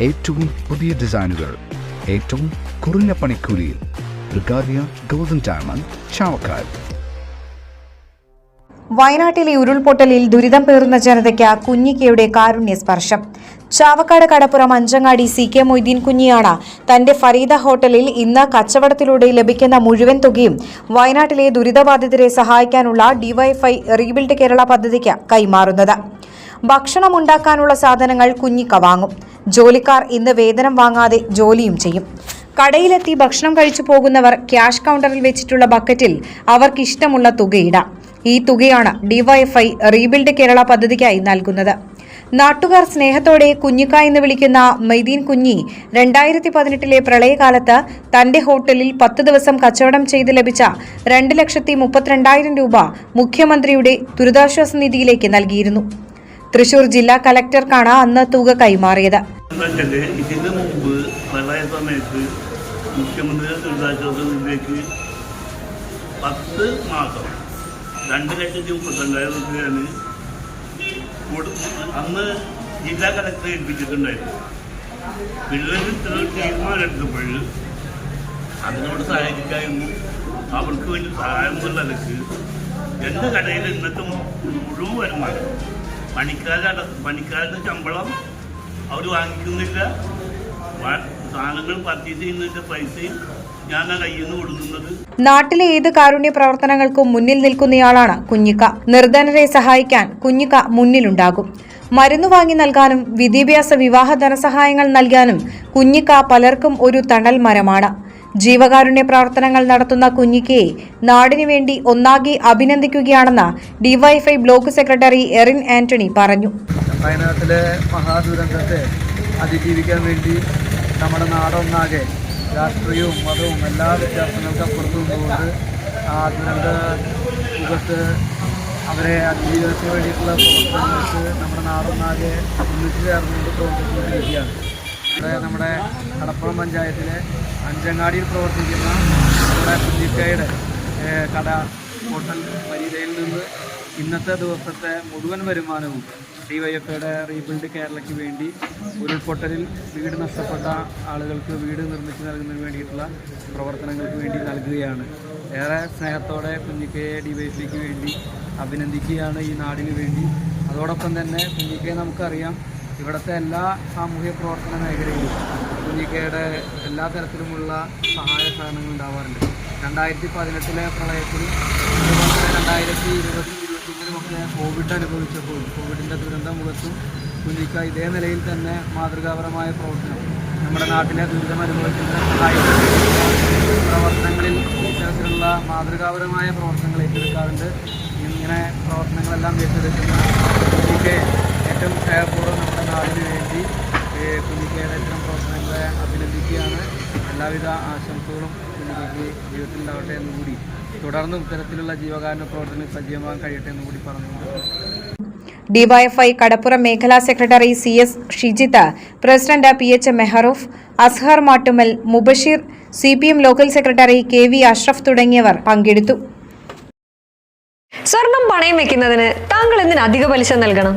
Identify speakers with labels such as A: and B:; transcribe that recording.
A: ഏറ്റവും പുതിയ ഡിസൈനുകൾ ഏറ്റവും കുറഞ്ഞ പണിക്കൂലിയിൽ. ബ്രിഗാദിയ ഗോൾഡൻ ഡയമണ്ട് ചാവക്കാട്.
B: വയനാട്ടിലെ ഉരുൾപൊട്ടലിൽ ദുരിതം പേറുന്ന ജനതയ്ക്ക് കുഞ്ഞിക്കയുടെ കാരുണ്യ സ്പർശം. ചാവക്കാട് കടപ്പുറം അഞ്ചങ്ങാടി സി കെ മൊയ്തീൻ കുഞ്ഞിയാണ്. തന്റെ ഫരീദ ഹോട്ടലിൽ ഇന്ന് കച്ചവടത്തിലൂടെ ലഭിക്കുന്ന മുഴുവൻ തുകയും വയനാട്ടിലെ ദുരിതബാധിതരെ സഹായിക്കാനുള്ള ഡിവൈഫൈ റീബിൽഡ് കേരള പദ്ധതിക്ക് കൈമാറുന്നത്. ഭക്ഷണം ഉണ്ടാക്കാനുള്ള സാധനങ്ങൾ കുഞ്ഞിക്ക വാങ്ങും. ജോലിക്കാർ ഇന്ന് വേതനം വാങ്ങാതെ ജോലിയും ചെയ്യും. കടയിലെത്തി ഭക്ഷണം കഴിച്ചു പോകുന്നവർ ക്യാഷ് കൗണ്ടറിൽ വെച്ചിട്ടുള്ള ബക്കറ്റിൽ അവർക്കിഷ്ടമുള്ള തുകയിടാം. ഈ തുകയാണ് ഡിവൈഎഫ്ഐ റീബിൽഡ് കേരള പദ്ധതിക്കായി നൽകുന്നത്. നാട്ടുകാർ സ്നേഹത്തോടെ കുഞ്ഞിക്ക എന്ന് വിളിക്കുന്ന മൈദീൻ കുഞ്ഞി രണ്ടായിരത്തി പതിനെട്ടിലെ പ്രളയകാലത്ത് തന്റെ ഹോട്ടലിൽ പത്ത് ദിവസം കച്ചവടം ചെയ്ത് ലഭിച്ച രണ്ട് ലക്ഷത്തി മുപ്പത്തിരണ്ടായിരം രൂപ മുഖ്യമന്ത്രിയുടെ ദുരിതാശ്വാസ നിധിയിലേക്ക് നൽകിയിരുന്നു. തൃശൂർ ജില്ലാ കലക്ടർക്കാണ് അന്ന് തുക കൈമാറിയത്.
C: മുമ്പ് മാസം രണ്ട് ലക്ഷത്തി ജില്ലാ അതിനോട് സഹായിക്കായിരുന്നു അവർക്ക് വേണ്ടി സഹായം എന്നുള്ള നിലയ്ക്ക് എന്റെ കടയിൽ ഇന്നത്തെ മുഴുവൻ വരുമാനം പണിക്കാരുടെ പണിക്കാരുടെ ശമ്പളം അവർ വാങ്ങിക്കുന്നില്ല. സാധനങ്ങൾ പർച്ചേസ് ചെയ്യുന്നതിന്റെ പൈസയും
B: നാട്ടിലെ ഏത് കാരുണ്യ പ്രവർത്തനങ്ങൾക്കും മുന്നിൽ നിൽക്കുന്നയാളാണ് കുഞ്ഞിക്ക. നിർധനരെ സഹായിക്കാൻ കുഞ്ഞിക്ക മുന്നിലുണ്ടാകും. മരുന്ന് വാങ്ങി നൽകാനും വിദ്യാഭ്യാസ വിവാഹ ധനസഹായങ്ങൾ നൽകാനും കുഞ്ഞിക്ക പലർക്കും ഒരു തണൽ മരമാണ് ജീവകാരുണ്യ പ്രവർത്തനങ്ങൾ നടത്തുന്ന കുഞ്ഞിക്കയെ നാടിനു വേണ്ടി ഒന്നാകെ അഭിനന്ദിക്കുകയാണെന്ന് DYFI block secretary Erin Antony പറഞ്ഞു.
D: വയനാട്ടിലെ മഹാദുരന്തത്തെ അതിജീവിക്കാൻ വേണ്ടി നമ്മുടെ നാടൊന്നാകെ രാഷ്ട്രീയവും മതവും എല്ലാ വ്യത്യാസങ്ങൾക്കും അപ്പുറത്ത് നിന്നുകൊണ്ട് ആ ദുരന്ത മുഖത്ത് അവരെ അതിജീവനത്തിന് വേണ്ടിയിട്ടുള്ള പ്രവർത്തനങ്ങൾക്ക് നമ്മുടെ നാടൊന്നാകെ ഒന്നിച്ചു ചേർന്നുകൊണ്ട് പ്രവർത്തിച്ചുകൊണ്ടിരിക്കുകയാണ്. നമ്മുടെ കടപ്പുറം പഞ്ചായത്തിലെ അഞ്ചങ്ങാടിയിൽ പ്രവർത്തിക്കുന്ന നമ്മുടെ കുഞ്ഞിക്കയുടെ കട ഹോട്ടൽ വരിതയിൽ നിന്ന് ഇന്നത്തെ ദിവസത്തെ മുഴുവൻ വരുമാനവും ഡി വൈ ഡിവൈഎഫ്ഐയുടെ റീബിൽഡ് കേരളയ്ക്ക് വേണ്ടി ഉരുൾപൊട്ടലിൽ വീട് നഷ്ടപ്പെട്ട ആളുകൾക്ക് വീട് നിർമ്മിച്ച് നൽകുന്നതിന് വേണ്ടിയിട്ടുള്ള പ്രവർത്തനങ്ങൾക്ക് വേണ്ടി നൽകുകയാണ്. ഏറെ സ്നേഹത്തോടെ കുഞ്ഞിക്കയെ ഡി വൈ ഡിവൈഎഫ്ഐക്ക് വേണ്ടി അഭിനന്ദിക്കുകയാണ് ഈ നാടിന് വേണ്ടി. അതോടൊപ്പം തന്നെ കുഞ്ഞിക്കയെ നമുക്കറിയാം ഇവിടുത്തെ എല്ലാ സാമൂഹ്യ പ്രവർത്തന മേഖലയിലും കുഞ്ഞിക്കയുടെ എല്ലാ തരത്തിലുമുള്ള സഹായ സഹകരണങ്ങൾ ഉണ്ടാവാറുണ്ട്. രണ്ടായിരത്തി പതിനെട്ടിലെ പ്രളയത്തിൽ അതുപോലെ തന്നെ രണ്ടായിരത്തി ഇരുപത്തി ഇരുപത്തിയൊന്നിലുമൊക്കെ കോവിഡ് അനുഭവിച്ചപ്പോൾ കോവിഡിന്റെ ദുരന്ത മുഖത്തും കുഞ്ഞിക്ക ഇതേ നിലയിൽ തന്നെ മാതൃകാപരമായ പ്രവർത്തനം നമ്മുടെ നാട്ടിലെ ദുരിതം അനുഭവിക്കുന്ന പ്രവർത്തനങ്ങളിൽ ഇത്തരത്തിലുള്ള മാതൃകാപരമായ പ്രവർത്തനങ്ങൾ ഏറ്റെടുക്കാറുണ്ട്. ഇങ്ങനെ പ്രവർത്തനങ്ങളെല്ലാം ഏറ്റെടുക്കുന്ന കുഞ്ഞിക്ക് ഏറ്റവും സ്നേഹപൂർവം നമ്മുടെ നാടിന് വേണ്ടി ഇത്തരം പ്രവർത്തനങ്ങളെ അഭിനന്ദിക്കുകയാണ്. എല്ലാവിധ ആശംസകളും കുഞ്ഞിക്കയ്ക്ക് ജീവിതത്തിൽ ഉണ്ടാവട്ടെ എന്നുകൂടി തുടർന്നും ഇത്തരത്തിലുള്ള ജീവകാരുണ്യ പ്രവർത്തനങ്ങൾ സജീവമാകാൻ കഴിയട്ടെ എന്ന് കൂടി പറഞ്ഞു
B: ഡിവൈഎഫ്ഐ കടപ്പുറം മേഖലാ secretary C S Shijith president P H Meharoof Azhar Mattumal Mubasheer C P M local secretary K V Ashraf തുടങ്ങിയവർ പങ്കെടുത്തു.
E: സ്വർണം പണയം വെക്കുന്നതിന് താങ്കൾ എന്തിന് അധിക പലിശ നൽകണം?